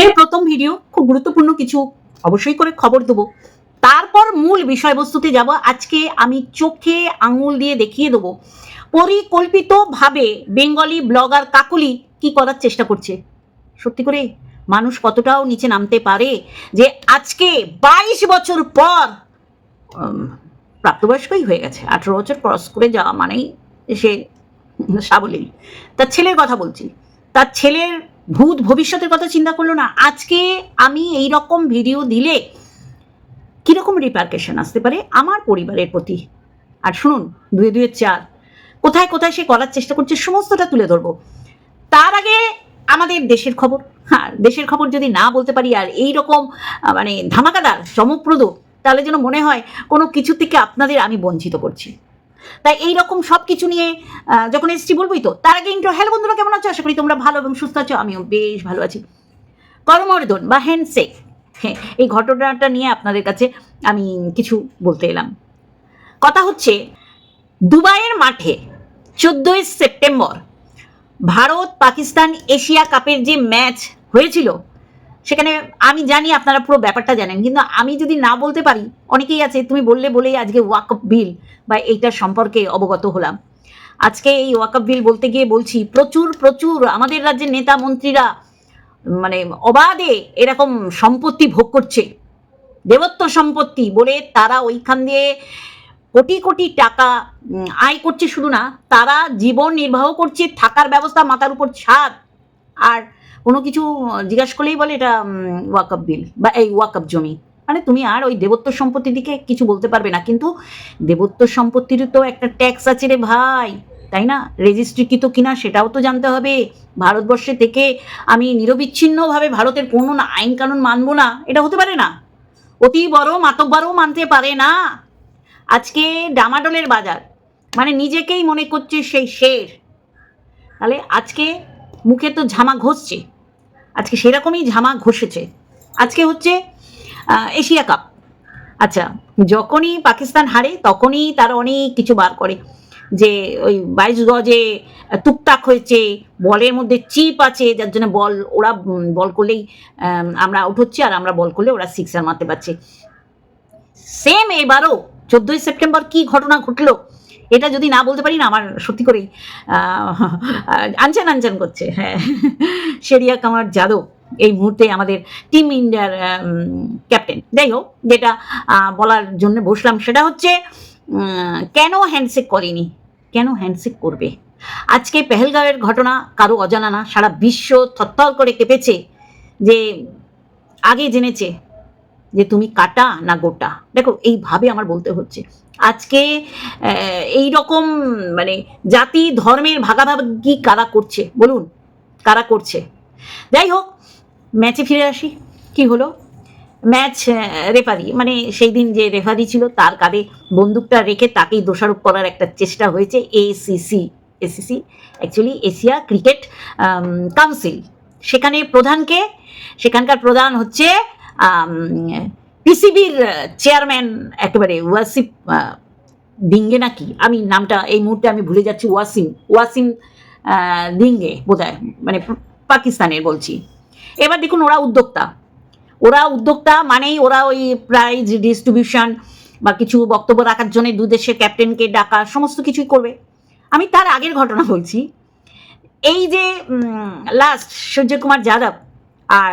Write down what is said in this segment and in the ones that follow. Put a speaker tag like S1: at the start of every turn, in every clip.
S1: এর প্রথম ভিডিও খুব গুরুত্বপূর্ণ কিছু অবশ্যই করে খবর দেবো। তারপর মূল বিষয়বস্তুতে যাব। আজকে আমি চোখে আঙুল দিয়ে দেখিয়ে দেবো। পরিকল্পিতভাবে বেঙ্গলি ব্লগার কাকুলি কি করার চেষ্টা করছে? সত্যি করে? মানুষ কতটাও নিচে নামতে পারে যে আজকে বাইশ বছর পর প্রাপ্তবয়স্কই হয়ে গেছে। আঠেরো বছর ক্রস করে যাওয়া মানেই সে সাবলীল। তার ছেলের কথা বলছি। তার ছেলের ভূত ভবিষ্যতের কথা চিন্তা করল না। আজকে আমি এই রকম ভিডিও দিলে কীরকম রিপার্কেশন আসতে পারে আমার পরিবারের প্রতি? আর শুনুন, দুয়ে দুয়ে চার। কোথায় কোথায় সে করার চেষ্টা করছে সমস্তটা তুলে ধরবো। তার আগে আমাদের দেশের খবর। হ্যাঁ দেশের খবর যদি না বলতে পারি, আর এই রকম মানে ধামাকাদার, চমকপ্রদ, তাহলে যেন মনে হয় কোনো কিছু থেকে আপনাদের আমি বঞ্চিত করছি। তাই এই রকম সব কিছু নিয়ে যখন এসছি বলবোই তো, তার আগে ইন্ট্রো হ্যালো বন্ধুরা, কেমন আছো? আশা করি তোমরা ভালো এবং সুস্থ আছো, আমিও বেশ ভালো আছি। করমর্দন বা হ্যান্ডশেক হ্যাঁ এই ঘটনাটা নিয়ে আপনাদের কাছে আমি কিছু বলতে এলাম। কথা হচ্ছে, দুবাইয়ের মাঠে চোদ্দোই সেপ্টেম্বর ভারত পাকিস্তান এশিয়া কাপের যে ম্যাচ হয়েছিল সেখানে আমি জানি আপনারা পুরো ব্যাপারটা জানেন, কিন্তু আমি যদি না বলতে পারি, অনেকেই আছে, তুমি বললে বলেই আজকে ওয়াকফ বিল বা এইটার সম্পর্কে অবগত হলাম। আজকে এই ওয়াকফ বিল বলতে গিয়ে বলছি, প্রচুর প্রচুর আমাদের রাজ্যের নেতা মন্ত্রীরা মানে অবাধে এরকম সম্পত্তি ভোগ করছে। দেবত্ব সম্পত্তি বলে তারা ওইখান দিয়ে কোটি কোটি টাকা আয় করছে শুধু না, তারা জীবন নির্বাহ করছে, থাকার ব্যবস্থা মাথার উপর ছাদ। আর কোনো কিছু জিজ্ঞাসা করলেই বলে এটা ওয়াকআপ বিল বা এই ওয়াকআপ জমি। মানে তুমি আর ওই দেবত্ব সম্পত্তির দিকে কিছু বলতে পারবে না, কিন্তু দেবত্ব সম্পত্তির তো একটা ট্যাক্স আছে রে ভাই, তাই না? রেজিস্ট্রিকৃত কিনা সেটাও তো জানতে হবে। ভারতবর্ষে থেকে আমি নিরবিচ্ছিন্নভাবে ভারতের কোনো আইন কানুন মানবো না, এটা হতে পারে না। অতি বড় মাতব্বারও মানতে পারে না। আজকে ডামাডোলের বাজার মানে নিজেকেই মনে করছে সেই শের। তাহলে আজকে মুখে তো ঝামা ঘষছে। আজকে সেরকমই ঝামা ঘষেছে। আজকে হচ্ছে এশিয়া কাপ। আচ্ছা যখনই পাকিস্তান হারে, তখনই তারা অনেক কিছু বার করে। যে ওই বাইশ গজে টুকটাক হয়েছে, বলের মধ্যে চিপ আছে, যার জন্য বল, ওরা বল করলেই আমরা আউট হচ্ছি আর আমরা বল করলে ওরা সিক্সার মারতে পারছে। সেম এবারও চোদ্দোই সেপ্টেম্বর কি ঘটনা ঘটলো? এটা যদি না বলতে পারি না, আমার সত্যি করেই আনচান আনচান করছে। হ্যাঁ। শেরিয়া কামার যাদব এই মুহূর্তে আমাদের টিম ইন্ডিয়ার ক্যাপ্টেন। যাই হোক, যেটা বলার জন্য বসলাম সেটা হচ্ছে কেন হ্যান্ডশেক করেনি? কেন হ্যান্ডশেক করবে? আজকে পেহেলগাঁওয়ের ঘটনা কারও অজানা না, সারা বিশ্ব থরথর করে কেঁপেছে যে, আগে জেনেছে যে তুমি কাটা না গোটা। দেখো, এইভাবে আমার বলতে হচ্ছে। আজকে এই রকম মানে জাতি, ধর্মের ভাগাভাগি কারা করছে? বলুন, কারা করছে? যাই হোক, ম্যাচে ফিরে আসি। কি হলো? ম্যাচ রেফারি মানে সেই দিন যে রেফারি ছিল, তার কাঁধে বন্দুকটা রেখে তাকেই দোষারোপ করার একটা চেষ্টা হয়েছে ACC ACC actually Asia cricket council সেখানে প্রধানকে, সেখানকার প্রধান হচ্ছে পিসিবির চেয়ারম্যান একেবারে ওয়াসিফ দিঙ্গে নাকি? আমি নামটা এই মুহূর্তে আমি ভুলে যাচ্ছি, ওয়াসিম ওয়াসিম দিঙ্গে বোধহয় মানে পাকিস্তানের বলছি। এবার দেখুন ওরা উদ্যোক্তা। ওরা উদ্যোক্তা মানেই ওরা ওই প্রাইজ, ডিস্ট্রিবিউশন বা কিছু বক্তব্য রাখার জন্য দু দেশের ক্যাপ্টেনকে ডাকা, সমস্ত কিছুই করবে। আমি তার আগের ঘটনা বলছি। এই যে লাস্ট সূর্যকুমার যাদব আর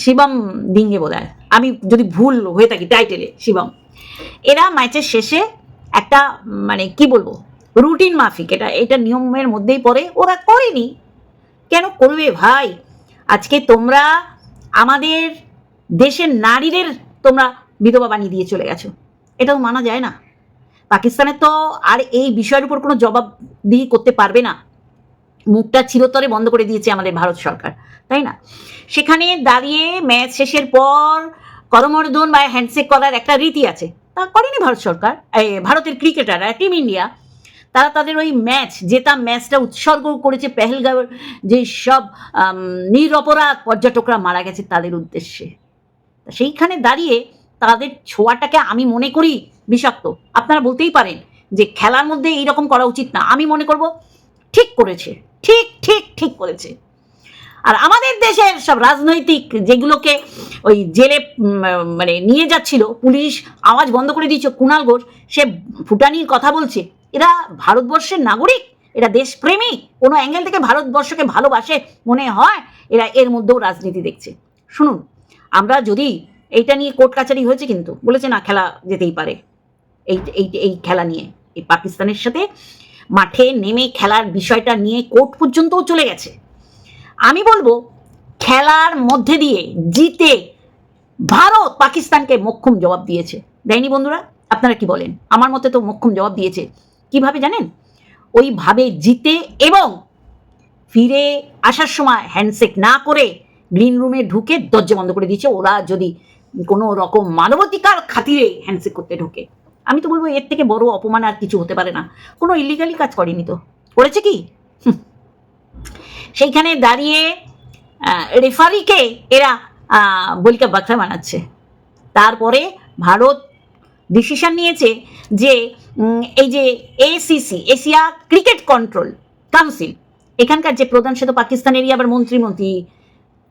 S1: শিবম দিঙ্গে বোধ আমি যদি ভুল হয়ে থাকি টাইটেলে শিবম। এরা ম্যাচের শেষে একটা মানে কি বলব রুটিন মাফিক। এটা এটা নিয়মের মধ্যেই পড়ে। ওরা করেনি। কেন করবে ভাই? আজকে তোমরা আমাদের দেশের নারীদের তোমরা বিধবা বানিয়ে দিয়ে চলে গেছো। এটাও মানা যায় না। পাকিস্তানের তো আর এই বিষয়ের উপর কোনো জবাবদিহি করতে পারবে না। মুখটা চিরতরে বন্ধ করে দিয়েছে আমাদের ভারত সরকার, তাই না? সেখানে দাঁড়িয়ে ম্যাচ শেষের পর করমর্দন বা হ্যান্ডশেক করার একটা রীতি আছে। তা করেনি ভারত সরকার ভারতের ক্রিকেটাররা টিম ইন্ডিয়া তারা তাদের ওই ম্যাচ, জেতা ম্যাচটা উৎসর্গ করেছে পেহেলগাঁওয়ের যে সব নিরপরাধ পর্যটকরা মারা গেছে তাদের উদ্দেশ্যে। সেইখানে দাঁড়িয়ে তাদের ছোঁয়াটাকে আমি মনে করি বিষাক্ত। আপনারা বলতেই পারেন যে খেলার মধ্যে এইরকম করা উচিত না। আমি মনে করব ঠিক করেছে, ঠিক ঠিক ঠিক করেছে। আর আমাদের দেশের সব রাজনৈতিক যেগুলোকে ওই জেলে মানে নিয়ে যাচ্ছিল, পুলিশ আওয়াজ বন্ধ করে দিয়েছে কুণাল ঘোষ, সে ফুটানির কথা বলছে, এরা ভারতবর্ষের নাগরিক, এরা দেশপ্রেমী, কোনো অ্যাঙ্গেল থেকে ভারতবর্ষকে ভালোবাসে মনে হয়, এরা এর মধ্যেও রাজনীতি দেখছে। শুনুন, আমরা যদি এইটা নিয়ে কোর্ট কাচারি হয়েছে কিন্তু, বলেছে না খেলা যেতেই পারে, এই এই এই খেলা নিয়ে, এই পাকিস্তানের সাথে মাঠে নেমে খেলার বিষয়টা নিয়ে কোর্ট পর্যন্তও চলে গেছে। আমি বলব, খেলার মধ্যে দিয়ে জিতে ভারত পাকিস্তানকে মক্ষম জবাব দিয়েছে। দেয়নি বন্ধুরা, আপনারা কি বলেন? আমার মতে তো মক্ষম জবাব দিয়েছে। কীভাবে জানেন? ওইভাবে জিতে এবং ফিরে আসার সময় হ্যান্ডশেক না করে গ্রিন রুমে ঢুকে দরজা বন্ধ করে দিয়েছে। ওরা যদি কোনো রকম মানবাধিকার খাতিরে হ্যান্ডশেক করতে ঢোকে। আমি তো বলব এর থেকে বড় অপমান আর কিছু হতে পারে না। কোনো ইলিগালি কাজ করেনি তো। করেছে কি? সেইখানে দাঁড়িয়ে রেফারিকে এরা বলিকা বাচ্চা বানাচ্ছে। তারপরে ভারত ডিসিশন নিয়েছে যে এই যে ACC Asia cricket control council এখানকার যে প্রধান সে তো পাকিস্তানেরই আবার মন্ত্রী মন্ত্রী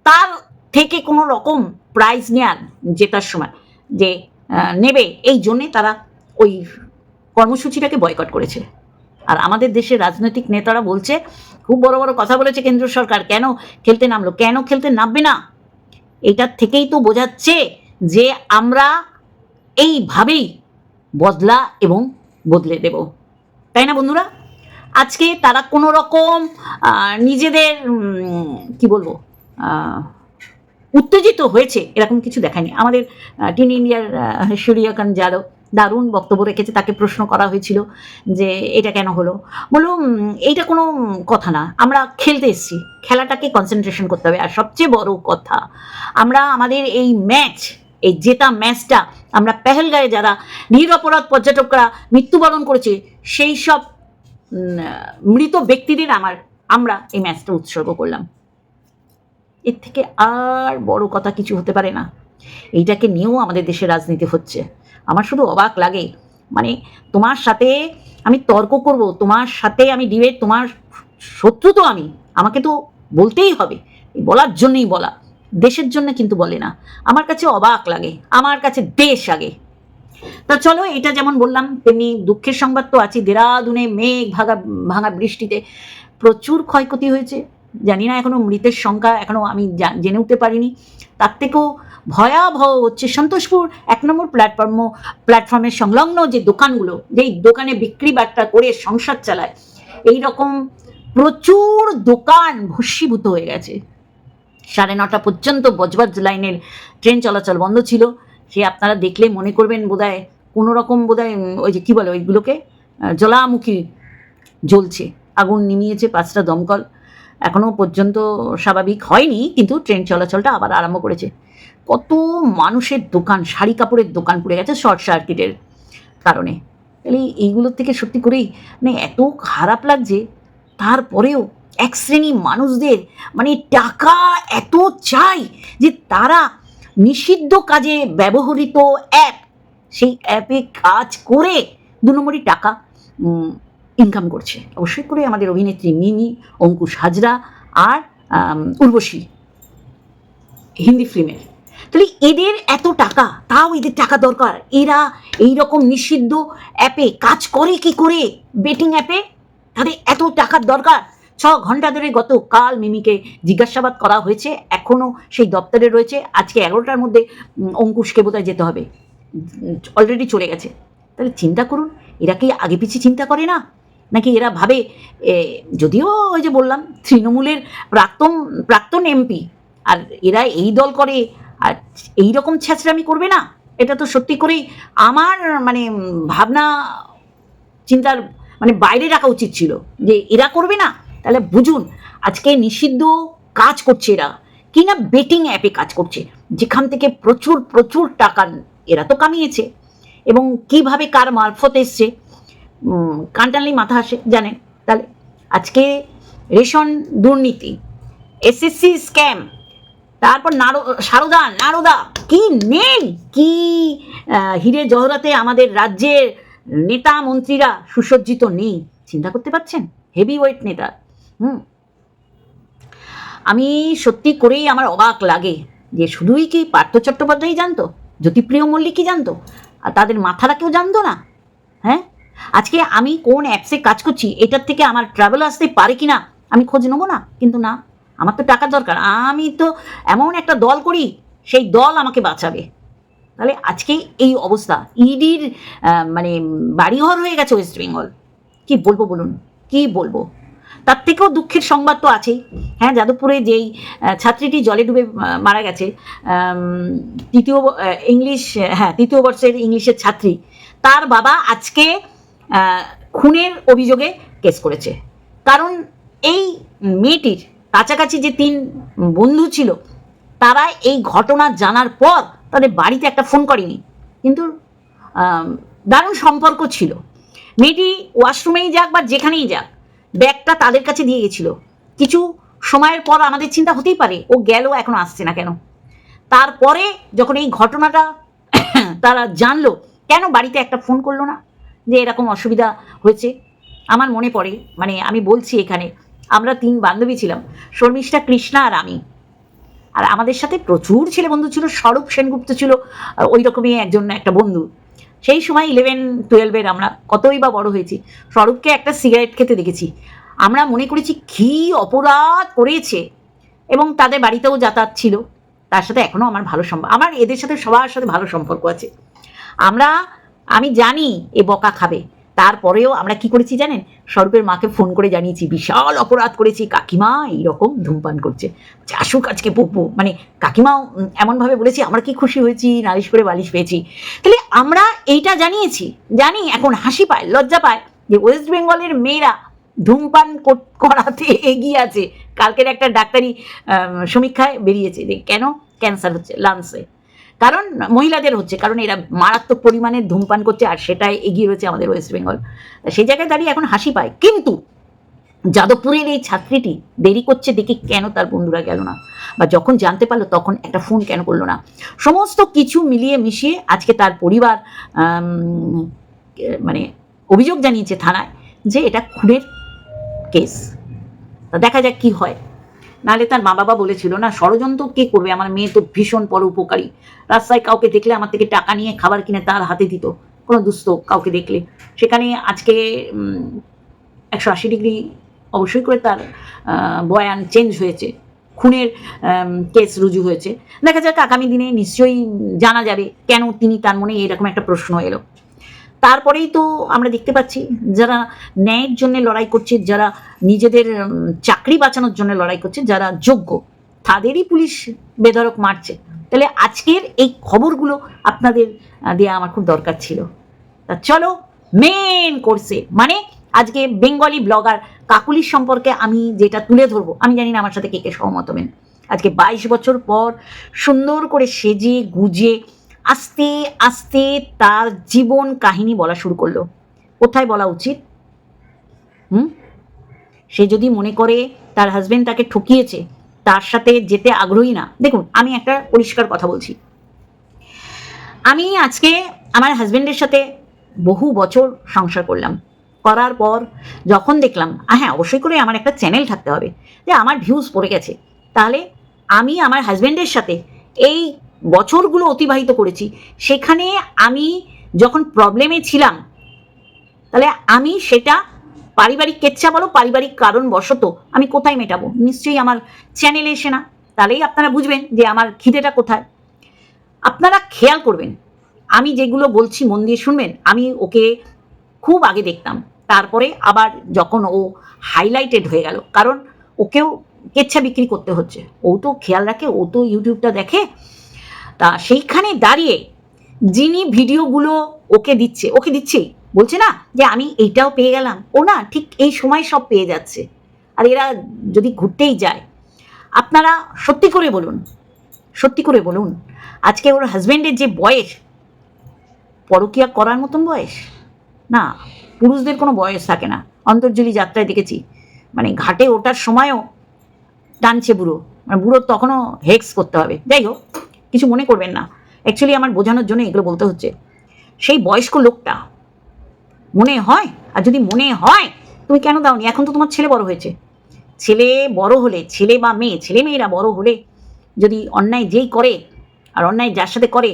S1: তার থেকে কোনো রকম প্রাইজ নেয়ার জেতার সময় যে নেবে, এই জন্যে তারা ওই কর্মসূচিটাকে বয়কট করেছে। আর আমাদের দেশের রাজনৈতিক নেতারা বলছে, খুব বড় বড় কথা বলেছে কেন্দ্র সরকার, কেন খেলতে নামলো? কেন খেলতে নামবে না? এটার থেকেই তো বোঝাচ্ছে যে আমরা এইভাবেই বদলা এবং বদলে দেব। তাই না বন্ধুরা? আজকে তারা কোনো রকম নিজেদের কি বলব উত্তেজিত হয়েছে, এরকম কিছু দেখায়নি। আমাদের টিন ইন্ডিয়ার সূর্যকান্ত যাদব দারুণ বক্তব্য রেখেছে, তাকে প্রশ্ন করা হয়েছিল যে এটা কেন হলো। বলল এইটা কোনো কথা না, আমরা খেলতে এসেছি, খেলাটাকে কনসেন্ট্রেশন করতে হবে। আর সবচেয়ে বড় কথা, আমরা আমাদের এই ম্যাচ এই জেতা ম্যাচটা আমরা পেহেলগাঁয়ে যারা নিরপরাধ পর্যটকরা মৃত্যুবরণ করেছে, সেই সব মৃত ব্যক্তিদের আমার, আমরা এই ম্যাচটা উৎসর্গ করলাম। এর থেকে আর বড় কথা কিছু হতে পারে না। এইটাকে নিয়েও আমাদের দেশে রাজনীতি হচ্ছে। আমার শুধু অবাক লাগে। মানে তোমার সাথে আমি তর্ক করব, তোমার সাথে আমি ডিবেট তোমার শত্রু তো আমি। আমাকে তো বলতেই হবে। বলার জন্যই বলা। দেশের জন্য কিন্তু বলে না। আমার কাছে অবাক লাগে। আমার কাছে দেশ আগে। তা চলো, এটা যেমন বললাম, তেমনি দুঃখের সংবাদ তো আছে দেরাদুনে মেঘ ভাঙা ভাঙা বৃষ্টিতে প্রচুর ক্ষয়ক্ষতি হয়েছে। জানি না, এখনও মৃতের সংখ্যা এখনও আমি জেনে উঠতে পারিনি। তার থেকেও ভয়াবহ হচ্ছে সন্তোষপুর এক নম্বর প্ল্যাটফর্ম প্ল্যাটফর্মের সংলগ্ন যে দোকানগুলো যেই দোকানে বিক্রি বাট্টা করে সংসার চালায় এই রকম প্রচুর দোকান ভস্মীভূত হয়ে গেছে। সাড়ে নটা পর্যন্ত বজবজ লাইনের ট্রেন চলাচল বন্ধ ছিল। সে আপনারা দেখলে মনে করবেন বোধহয় কোনো রকম বোধহয় ওই যে কী বলে ওইগুলোকে আহ, জ্বলামুখী জ্বলছে। আগুন নিমিয়েছে পাঁচটা দমকল। এখনও পর্যন্ত স্বাভাবিক হয়নি, কিন্তু ট্রেন চলাচলটা আবার আরম্ভ করেছে। কত মানুষের দোকান, শাড়ি কাপড়ের দোকান পড়ে গেছে শর্ট সার্কিটের কারণে। তাহলে এইগুলোর থেকে সত্যি করেই মানে এত খারাপ লাগছে, তারপরেও এক শ্রেণি মানুষদের মানে টাকা এত চাই যে তারা নিষিদ্ধ কাজে ব্যবহৃত অ্যাপ সেই অ্যাপে কাজ করে দু নম্বরই টাকা ইনকাম করছে। অবশ্যই করে আমাদের অভিনেত্রী মিমি, অঙ্কুশ হাজরা আর উর্বশী, হিন্দি ফিল্মের তাহলে এদের এত টাকা, তাও এদের টাকা দরকার। এরা এই রকম নিষিদ্ধ অ্যাপে কাজ করে কি করে? বেটিং অ্যাপে তাদের এত টাকার দরকার। ছ ঘণ্টা ধরে গতকাল মিমিকে জিজ্ঞাসাবাদ করা হয়েছে। এখনও সেই দপ্তরে রয়েছে। আজকে এগারোটার মধ্যে অঙ্কুশকে বোধহয় যেতে হবে। অলরেডি চলে গেছে। তাহলে চিন্তা করুন, এরা কি আগে পিছিয়ে চিন্তা করে না? নাকি এরা ভাবে যদিও ওই যে বললাম, তৃণমূলের প্রাক্তন প্রাক্তন এমপি, আর এরা এই দল করে, আর এই রকম ছ্যাঁচড়ামি করবে না? এটা তো সত্যি করেই আমার মানে ভাবনা, চিন্তার মানে বাইরে রাখা উচিত ছিল যে এরা করবে না? তাহলে বুঝুন, আজকে নিষিদ্ধ কাজ করছে এরা কি না বেটিং অ্যাপে কাজ করছে, যেখান থেকে প্রচুর প্রচুর টাকা এরা তো কামিয়েছে, এবং কীভাবে কার মারফত এসছে কান টানলেই মাথা আসে, জানেন। তাহলে আজকে রেশন দুর্নীতি এসএসসি স্ক্যাম তারপর নারো সারদা নারদা, কি নেই? কি হিরে জহরাতে আমাদের রাজ্যের নেতা মন্ত্রীরা সুসজ্জিত নেই, চিন্তা করতে পারছেন? হেভি ওয়েট নেতা, হুম। আমি সত্যি করেই আমার অবাক লাগে যে শুধুই কি পার্থ চট্টোপাধ্যায় জানতো? জ্যোতিপ্রিয় মল্লিকই জানতো? আর তাদের মাথারা কেউ জানতো না? হ্যাঁ? আজকে আমি কোন অ্যাপসে কাজ করছি, এটার থেকে আমার ট্রাভেল আসতে পারে কি না আমি খোঁজ নেব না? কিন্তু না, আমার তো টাকার দরকার। আমি তো এমন একটা দল করি, সেই দল আমাকে বাঁচাবে। তাহলে আজকে এই অবস্থা। ইডির মানে বাড়িঘর হয়ে গেছে ওয়েস্ট বেঙ্গল কি বলব বলুন? কি বলব? তার থেকেও দুঃখের সংবাদ তো আছেই। হ্যাঁ যাদবপুরে যেই ছাত্রীটি জলে ডুবে মারা গেছে তৃতীয় ইংলিশ হ্যাঁ তৃতীয় বর্ষের ইংলিশের ছাত্রী। তার বাবা আজকে খুনের অভিযোগে কেস করেছে। কারণ এই মেয়েটির কাছাকাছি যে তিন বন্ধু ছিল, তারা এই ঘটনা জানার পর তাদের বাড়িতে একটা ফোন করেনি। কিন্তু দারুণ সম্পর্ক ছিল। মেয়েটি ওয়াশরুমেই যাক বা যেখানেই যাক, ব্যাগটা তাদের কাছে দিয়ে গেছিল। কিছু সময়ের পর আমাদের চিন্তা হতেই পারে, ও গেল, এখন আসছে না কেন? তারপরে যখন এই ঘটনাটা তারা জানলো, কেন বাড়িতে একটা ফোন করল না? যে এরকম অসুবিধা হয়েছে। আমার মনে পড়ে মানে আমি বলছি এখানে, আমরা তিন বান্ধবী ছিলাম, শর্মিষ্ঠা, কৃষ্ণা আর আমি। আর আমাদের সাথে প্রচুর ছেলে বন্ধু ছিল, স্বরূপ সেনগুপ্ত ছিল ওই রকমই একজন একটা বন্ধু। সেই সময় ইলেভেন টুয়েলভের আমরা কতই বা বড় হয়েছি, স্বরূপকে একটা সিগারেট খেতে দেখেছি। আমরা মনে করেছি, কী অপরাধ করেছে? এবং তাদের বাড়িতেও যাতায়াত ছিল। তার সাথে এখনও আমার ভালো সম্পর্ক আমার এদের সাথে সবার সাথে ভালো সম্পর্ক আছে। আমরা আমি জানি এ বকা খাবে। তারপরেও আমরা কি করেছি জানেন? স্বরূপের মাকে ফোন করে জানিয়েছি বিশাল অপরাধ করেছি কাকিমা এইরকম ধূমপান করছে। বলছে, আসুক আজকে পপু মানে কাকিমাও এমনভাবে বলেছি আমরা কি খুশি হয়েছি নালিশ করে বালিশ পেয়েছি। তাহলে আমরা এইটা জানিয়েছি জানি এখন হাসি পায় লজ্জা পায় যে ওয়েস্ট বেঙ্গলের মেয়েরা ধূমপান করাতে এগিয়ে আছে। কালকের একটা ডাক্তারি সমীক্ষায় বেরিয়েছে কেন? ক্যান্সার হচ্ছে লাংসে। কারণ মহিলাদের হচ্ছে, কারণ এরা মারাত্মক পরিমাণে ধূমপান করছে আর সেটাই এগিয়ে রয়েছে আমাদের ওয়েস্ট বেঙ্গল সেই জায়গায় দাঁড়িয়ে এখন হাসি পায়। কিন্তু যাদবপুরের এই ছাত্রীটি দেরি করছে দেখে কেন তার বন্ধুরা গেল না? বা যখন জানতে পারল তখন একটা ফোন কেন করল না? সমস্ত কিছু মিলিয়ে মিশিয়ে আজকে তার পরিবার মানে অভিযোগ জানিয়েছে থানায় যে এটা খুনের কেস। তা দেখা যাক কি হয়। নাহলে তার মা বাবা বলেছিল, না, ষড়যন্ত্র কে করবে? আমার মেয়ে তো ভীষণ পরোপকারী রাস্তায় কাউকে দেখলে আমার থেকে টাকা নিয়ে খাবার কিনে তার হাতে দিত। কোনো দুস্থ কাউকে দেখলে। সেখানে আজকে একশো আশি ডিগ্রি অবশ্যই করে তার বয়ান চেঞ্জ হয়েছে। খুনের কেস রুজু হয়েছে। দেখা যাক আগামী দিনে নিশ্চয়ই জানা যাবে কেন তিনি তার মনে এরকম একটা প্রশ্ন এলো। তারপরেই তো আমরা দেখতে পাচ্ছি যারা ন্যায়ের জন্য লড়াই করছে, যারা নিজেদের চাকরি বাঁচানোর জন্য লড়াই করছে, যারা যোগ্য, তাদেরই পুলিশ বেধরক মারছে। তাহলে আজকের এই খবরগুলো আপনাদের দেওয়া আমার খুব দরকার ছিল। তা চলো মেন কোর্সে মানে আজকে বেঙ্গলি ব্লগার কাকুলির সম্পর্কে আমি যেটা তুলে ধরবো, আমি জানি না আমার সাথে কে কে সহমত হবেন। আজকে বাইশ বছর পর সুন্দর করে সেজে গুজে আস্তে আস্তে তার জীবন কাহিনী বলা শুরু করল। কোথায় বলা উচিত? হুম? সে যদি মনে করে তার হাজবেন্ড তাকে ঠকিয়েছে, তার সাথে যেতে আগ্রহী না। দেখুন, আমি একটা পরিষ্কার কথা বলছি। আমি আজকে আমার হাজবেন্ডের সাথে বহু বছর সংসার করলাম। করার পর যখন দেখলাম হ্যাঁ অবশ্যই করে আমার একটা চ্যানেল থাকতে হবে, যে আমার ভিউজ পড়ে গেছে। তাহলে আমি আমার হাজবেন্ডের সাথে এই বছরগুলো অতিবাহিত করেছি। সেখানে আমি যখন প্রবলেমে ছিলাম, তাহলে আমি সেটা পারিবারিক কেচ্ছা বলো, পারিবারিক কারণ বশত আমি কোথায় মেটাবো? নিশ্চয়ই আমার চ্যানেলে এসে না। তাহলেই আপনারা বুঝবেন যে আমার খিদেটা কোথায়। আপনারা খেয়াল করবেন, আমি যেগুলো বলছি মন দিয়ে শুনবেন, আমি ওকে খুব আগে দেখতাম। তারপরে আবার যখন ও হাইলাইটেড হয়ে গেল, কারণ ওকেও কেচ্ছা বিক্রি করতে হচ্ছে। ও তো খেয়াল রাখে, ও তো ইউটিউবটা দেখে তা সেইখানে দাঁড়িয়ে যিনি ভিডিওগুলো ওকে দিচ্ছে ওকে দিচ্ছে, বলছে না যে আমি এইটাও পেয়ে গেলাম। ও না, ঠিক এই সময় সব পেয়ে যাচ্ছে। আর এরা যদি ঘুরতেই যায়, আপনারা সত্যি করে বলুন, সত্যি করে বলুন, আজকে ওর হাজব্যান্ডের যে বয়স, পরকিয়া করার মতন বয়স? না, পুরুষদের কোনো বয়স থাকে না। অন্তর্জলি যাত্রায় দেখেছি মানে ঘাটে ওঠার সময়ও টানছে বুড়ো। মানে বুড়োর তখনও হেক্স করতে হবে। যাই হোক কিছু মনে করবেন না। অ্যাকচুয়ালি আমার বোঝানোর জন্য এগুলো বলতে হচ্ছে। সেই বয়স্ক লোকটা মনে হয়, আর যদি মনে হয়, তুমি কেন দাওনি? এখন তো তোমার ছেলে বড় হয়েছে। ছেলে বড় হলে, ছেলে বা মেয়ে, ছেলে মেয়েরা বড় হলে যদি অন্যায় যেই করে, আর অন্যায় যার সাথে করে,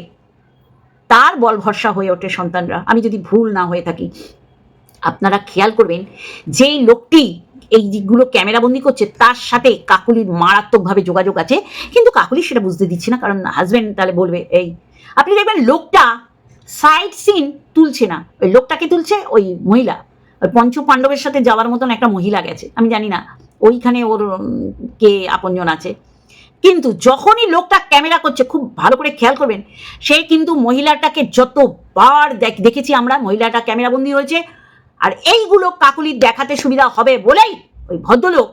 S1: তার বল ভরসা হয়ে ওঠে সন্তানরা। আমি যদি ভুল না হয়ে থাকি, আপনারা খেয়াল করবেন, যেই লোকটি এই দিকগুলো ক্যামেরাবন্দি করছে, তার সাথে কাকুলির মারাত্মকভাবে যোগাযোগ আছে। কিন্তু কাকুলি সেটা বুঝতে দিচ্ছে না, কারণ হাজব্যান্ড তাহলে বলবে, এই, আপনি দেখবেন লোকটা সাইড সিন তুলছে না। ওই লোকটাকে তুলছে? ওই মহিলা। ওই পঞ্চ পাণ্ডবের সাথে যাওয়ার মতন একটা মহিলা গেছে। আমি জানি না, ওইখানে ওর কে আপনজন আছে। কিন্তু যখনই লোকটা ক্যামেরা করছে, খুব ভালো করে খেয়াল করবেন, সে কিন্তু মহিলাটাকে যতবার দেখ- দেখেছি আমরা, মহিলাটা ক্যামেরাবন্দি হয়েছে আর এইগুলো কাকুলির দেখাতে সুবিধা হবে বলেই ওই ভদ্রলোক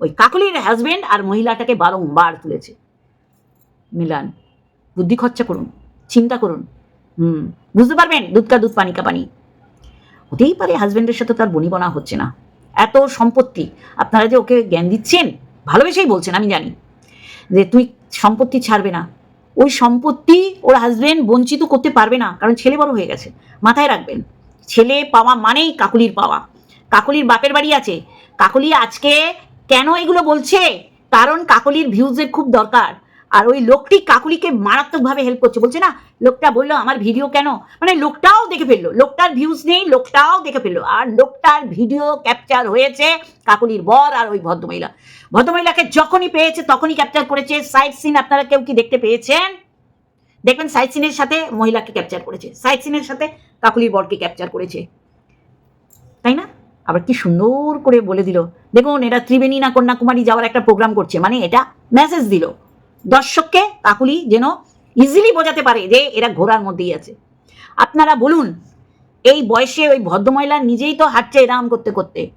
S1: ওই কাকুলির হাজবেন্ড আর মহিলাটাকে বারংবার তুলেছে। মিলান, বুদ্ধি খরচা করুন, চিন্তা করুন। হুম, বুঝতে পারবেন, দুধ কা দুধ, পানি কা পানি। হতেই পারে হাজবেন্ডের সাথে তার বনিবনা হচ্ছে না। এত সম্পত্তি, আপনারা যে ওকে জ্ঞান দিচ্ছেন, ভালোবেসেই বলছেন, আমি জানি। যে তুই সম্পত্তি ছাড়বে না। ওই সম্পত্তি ওর হাজবেন্ড বঞ্চিত করতে পারবে না, কারণ ছেলে বড় হয়ে গেছে। মাথায় রাখবেন। ছেলে পাওয়া মানেই কাকুলির পাওয়া। কাকুলির বাপের বাড়ি আছে। কাকুলি আজকে কেন এগুলো বলছে? কারণ কাকুলির ভিউজের খুব দরকার। আর ওই লোকটি কাকুলিকে মারাত্মকভাবে হেল্প করছে। বলছে না, লোকটা বলল, আমার ভিডিও কেন? মানে লোকটাও দেখে ফেলল। লোকটার ভিউজ নেই, লোকটাও দেখে ফেলল। আর লোকটার ভিডিও ক্যাপচার হয়েছে কাকুলির বর আর ওই ভদ্রমহিলা। ভদ্রমহিলাকে যখনই পেয়েছে, তখনই ক্যাপচার করেছে। সাইড সিন আপনারা কেউ কি দেখতে পেয়েছেন? দেখবেন সাইড সিনের সাথে মহিলাকে ক্যাপচার করেছে। সাইড সিনের সাথে কাকুলির বরকে ক্যাপচার করেছে। তাই না? আবার কি সুন্দর করে বলে দিল। দেখুন এরা ত্রিবেণী না কন্যাকুমারী যাওয়ার একটা প্রোগ্রাম করছে। মানে এটা মেসেজ দিল। দর্শককে কাকুলি যেন ইজিলি বোঝাতে পারে যে এরা ঘোড়ার মধ্যেই আছে। আপনারা বলুন এই বয়সে ওই ভদ্রমহিলা নিজেই তো হাঁটছে এরাম করতে করতে।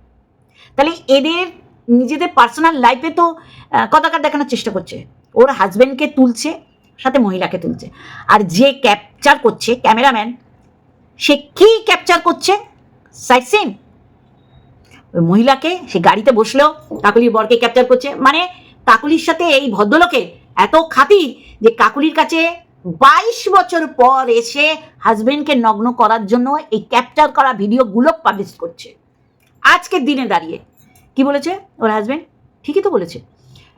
S1: তাহলে এদের নিজেদের পার্সোনাল লাইফে তো আহ, কদাকার দেখানোর চেষ্টা করছে। ওর হাজবেন্ডকে তুলছে সাথে মহিলাকে তুলছে। আর যে ক্যাপচার করছে ক্যামেরাম্যান সে কি ক্যাপচার করছে? সাইড সিন ওই মহিলাকে সে গাড়িতে বসলেও কাকুলির বরকে ক্যাপচার করছে। মানে কাকুলির সাথে এই ভদ্রলোকের এত খাতি যে কাকুলির কাছে বাইশ বছর পর এসে হাজবেন্ডকে নগ্ন করার জন্য এই ক্যাপচার করা ভিডিওগুলো পাবলিশ করছে। আজকের দিনে দাঁড়িয়ে। কি বলেছে ওর হাজবেন্ড ঠিকই তো বলেছে।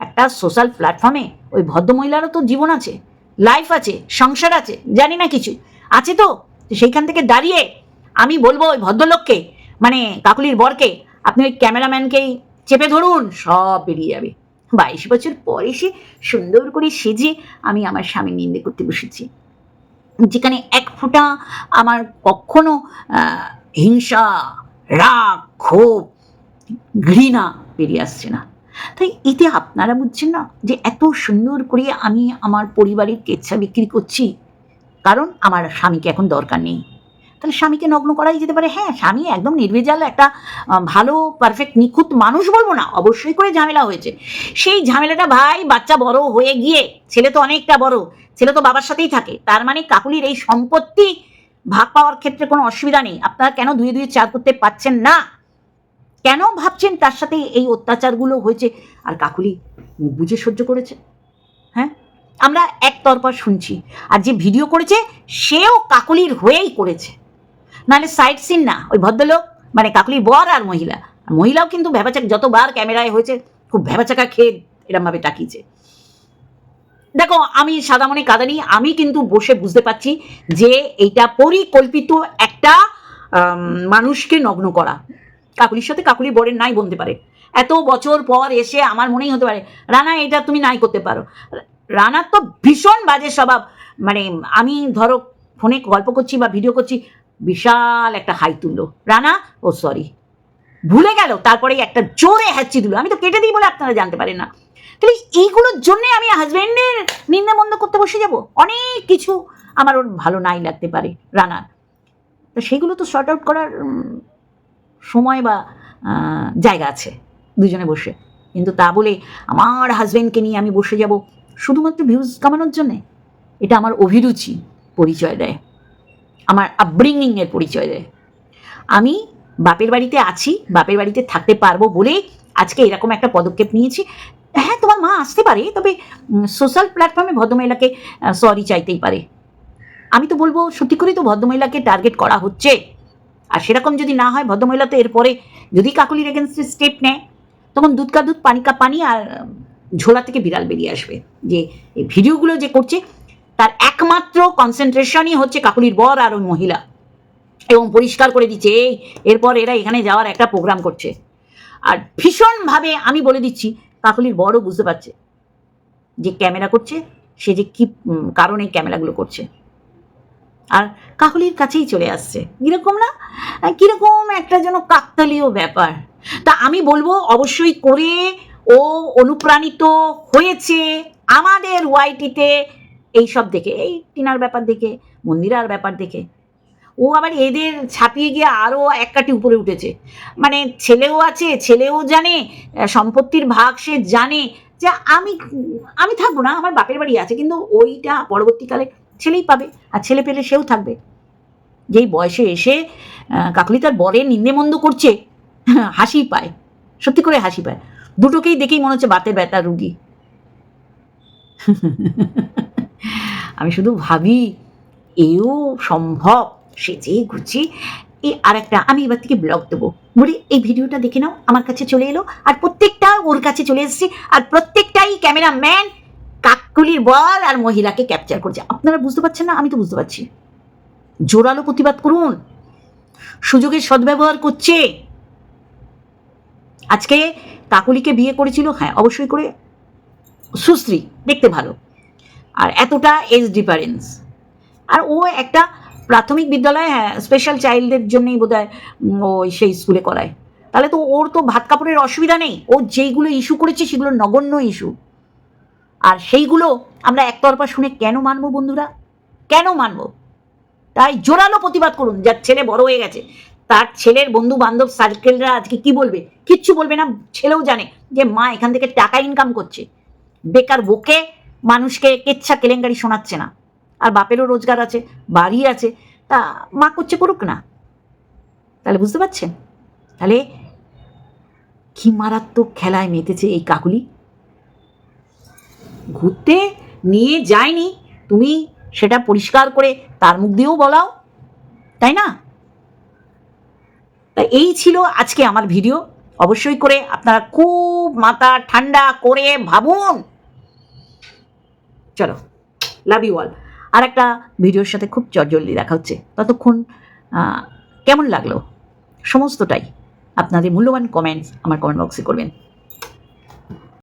S1: একটা সোশ্যাল প্ল্যাটফর্মে ওই ভদ্রমহিলারও তো জীবন আছে। লাইফ আছে, সংসার আছে, জানি না কিছু। আছে তো, সেইখান থেকে দাঁড়িয়ে আমি বলব ওই ভদ্রলোককে মানে কাকুলির বরকে, আপনি ওই ক্যামেরাম্যানকেই চেপে ধরুন, সব বেরিয়ে যাবে। বাইশ বছর পর এসে সুন্দর করে সেজে আমি আমার স্বামী নিন্দে করতে বসেছি। যেখানে এক ফোঁটা আমার কখনো হিংসা, রাগ, ক্ষোভ, ঘৃণা বেরিয়ে আসছে না। তাই এতে আপনারা বুঝছেন না যে এত সুন্দর করে আমি আমার পরিবারের কেচ্ছা বিক্রি করছি। কারণ আমার স্বামীকে এখন দরকার নেই। তাহলে স্বামীকে নগ্ন করাই যেতে পারে। হ্যাঁ স্বামী একদম নির্ভেজাল একটা ভালো পারফেক্ট নিখুঁত মানুষ বলব না। অবশ্যই করে ঝামেলা হয়েছে। সেই ঝামেলাটা ভাই বাচ্চা বড় হয়ে গিয়ে, ছেলে তো অনেকটা বড়, ছেলে তো বাবার সাথেই থাকে। তার মানে কাকুলির এই সম্পত্তি ভাগ পাওয়ার ক্ষেত্রে কোনো অসুবিধা নেই। আপনারা কেন দুয়ে দুয়ে চার করতে পারছেন না? কেন ভাবছেন তার সাথে এই অত্যাচারগুলো হয়েছে? আর কাকুলি মুখ বুঝে সহ্য করেছে। হ্যাঁ? আমরা একতরফা শুনছি। আর যে ভিডিও করেছে, সেও কাকুলির হয়েই করেছে। নাহলে সাইড সিন না, ওই ভদ্রলোক মানে কাকুলির বর আর মহিলা। আর মহিলাও কিন্তু ভ্যাবাচাক, যতবার ক্যামেরায় হয়েছে, খুব ভ্যাবাচাকা খেয়ে এরমভাবে তাকিয়েছে। দেখো, আমি সাদামণি কাদানি, আমি কিন্তু বসে বুঝতে পারছি যে এইটা পরিকল্পিত একটা মানুষকে নগ্ন করা। কাকুলির সাথে কাকুলি বরের নাই বলতে পারে। এত বছর পর এসে আমার মনেই হতে পারে, রানা, এটা তুমি নাই করতে পারো। রানার তো ভীষণ বাজে স্বভাব। মানে আমি ধরো ফোনে গল্প করছি বা ভিডিও করছি, বিশাল একটা হাই তুললো। রানা, ও সরি ভুলে গেল, তারপরে একটা জোরে হ্যাচি দিল। আমি তো কেটে দিই বলে আপনারা জানতে পারেন না। তাহলে এইগুলোর জন্যে আমি হাজব্যান্ডের নিন্দা মন্দ করতে বসে যাব? অনেক কিছু আমার ওর ভালো নাই লাগতে পারে, রানার। তো সেগুলো তো শর্ট আউট করার সময় বা জায়গা আছে দুজনে বসে। কিন্তু তা বলে আমার হাজব্যান্ডকে নিয়ে আমি বসে যাব শুধুমাত্র ভিউজ কামানোর জন্যে? এটা আমার অভিরুচি পরিচয় দেয়। আমার আপব্রিঙ্গিংয়ের পরিচয় দেয়। আমি বাপের বাড়িতে আছি, বাপের বাড়িতে থাকতে পারব বলে আজকে এরকম একটা পদক্ষেপ নিয়েছি। হ্যাঁ তোমার মা আসতে পারে, তবে সোশ্যাল প্ল্যাটফর্মে ভদ্রমহিলাকে সরি চাইতেই পারে। আমি তো বলব সত্যি করেই তো ভদ্রমহিলাকে টার্গেট করা হচ্ছে। আর সেরকম যদি না হয়, ভদ্রমহিলা তো এরপরে যদি কাকুলির এগেনস্টে স্টেপ নেয়, তখন দুধ কা দুধ, পানি কা পানি আর ঝোলা থেকে বিড়াল বেরিয়ে আসবে। যে এই ভিডিওগুলো যে করছে, তার একমাত্র কনসেন্ট্রেশনই হচ্ছে কাকুলির বর আর ওই মহিলা। এবং পরিষ্কার করে দিচ্ছে, এই, এরপর এরা এখানে যাওয়ার একটা প্রোগ্রাম করছে। আর ভীষণভাবে আমি বলে দিচ্ছি, কাকুলির বড়ও বুঝতে পারছে যে ক্যামেরা করছে, সে যে কি কারণে ক্যামেরাগুলো করছে। আর কাকুলির কাছেই চলে আসছে। কীরকম না? কীরকম একটা যেন কাকতালীয় ব্যাপার। তা আমি বলব, অবশ্যই করে ও অনুপ্রাণিত হয়েছে আমাদের ওয়াইটিতে এইসব দেখে, এই টিনার ব্যাপার দেখে, মন্দিরার ব্যাপার দেখে। ও আবার এদের ছাপিয়ে গিয়ে আরও এক কাটি উপরে উঠেছে। মানে ছেলেও আছে, ছেলেও জানে সম্পত্তির ভাগ সে জানে। যে আমি আমি থাকব না, আমার বাপের বাড়ি আছে, কিন্তু ওইটা পরবর্তীকালে ছেলেই পাবে আর ছেলে পেলে সেও থাকবে। যেই বয়সে এসে কাকলি তার বরের নিন্দেমন্দ করছে, হাসি পায়, সত্যি করে হাসি পায়। দুটোকেই দেখেই মনে হচ্ছে বাতের ব্যথা রুগী। আমি শুধু ভাবি, এও সম্ভব সে সেজে গুছি এই আর একটা আমি এবার থেকে ব্লগ দেবো। বলে, এই ভিডিওটা দেখে নাও, আমার কাছে চলে এলো, আর প্রত্যেকটা ওর কাছে চলে এসেছে, আর প্রত্যেকটাই ক্যামেরাম্যান কাককুলির বল আর মহিলাকে ক্যাপচার করছে। আপনারা বুঝতে পারছেন না? আমি তো বুঝতে পারছি। জোরালো প্রতিবাদ করুন। সুযোগের সদ্ব্যবহার করছে। আজকে কাকুলিকে বিয়ে করেছিল হ্যাঁ অবশ্যই করে। সুশ্রী, দেখতে ভালো। আর এতটা এজ ডিফারেন্স আর ও একটা প্রাথমিক বিদ্যালয়ে হ্যাঁ স্পেশাল চাইল্ডদের জন্যই বোধ হয় ওই সেই স্কুলে করায়। তাহলে তো ওর তো ভাত কাপড়ের অসুবিধা নেই। ও যেইগুলো ইস্যু করেছে, সেগুলো নগণ্য ইস্যু আর সেইগুলো আমরা একতরফা শুনে কেন মানবো বন্ধুরা? কেন মানবো? তাই জোরালো প্রতিবাদ করুন, যার ছেলে বড় হয়ে গেছে। তার ছেলের বন্ধু বান্ধব সার্কেলরা আজকে কি বলবে? কিচ্ছু বলবে না, ছেলেও জানে যে মা এখান থেকে টাকা ইনকাম করছে। বেকার বকে মানুষকে কেচ্ছা কেলেঙ্কারি শোনাচ্ছে না। আর বাপেরও রোজগার আছে, বাড়ি আছে, তা মা করছে করুক না। তাহলে বুঝতে পারছেন? তাহলে কি মারাত্মক খেলায় মেতেছে এই কাকুলি? ঘুরতে নিয়ে যায়নি, তুমি সেটা পরিষ্কার করে তার মুখ দিয়েও বলাও, তাই না? তা এই ছিল আজকে আমার ভিডিও। অবশ্যই করে আপনারা খুব মাথা ঠান্ডা করে ভাবুন। চলো লাভ ইউ অল আর একটা ভিডিওর সাথে খুব জলদি দেখা হচ্ছে। ততক্ষণ কেমন লাগল? সমস্তটাই। আপনাদের মূল্যবান কমেন্টস আমার কমেন্ট বক্সে করবেন।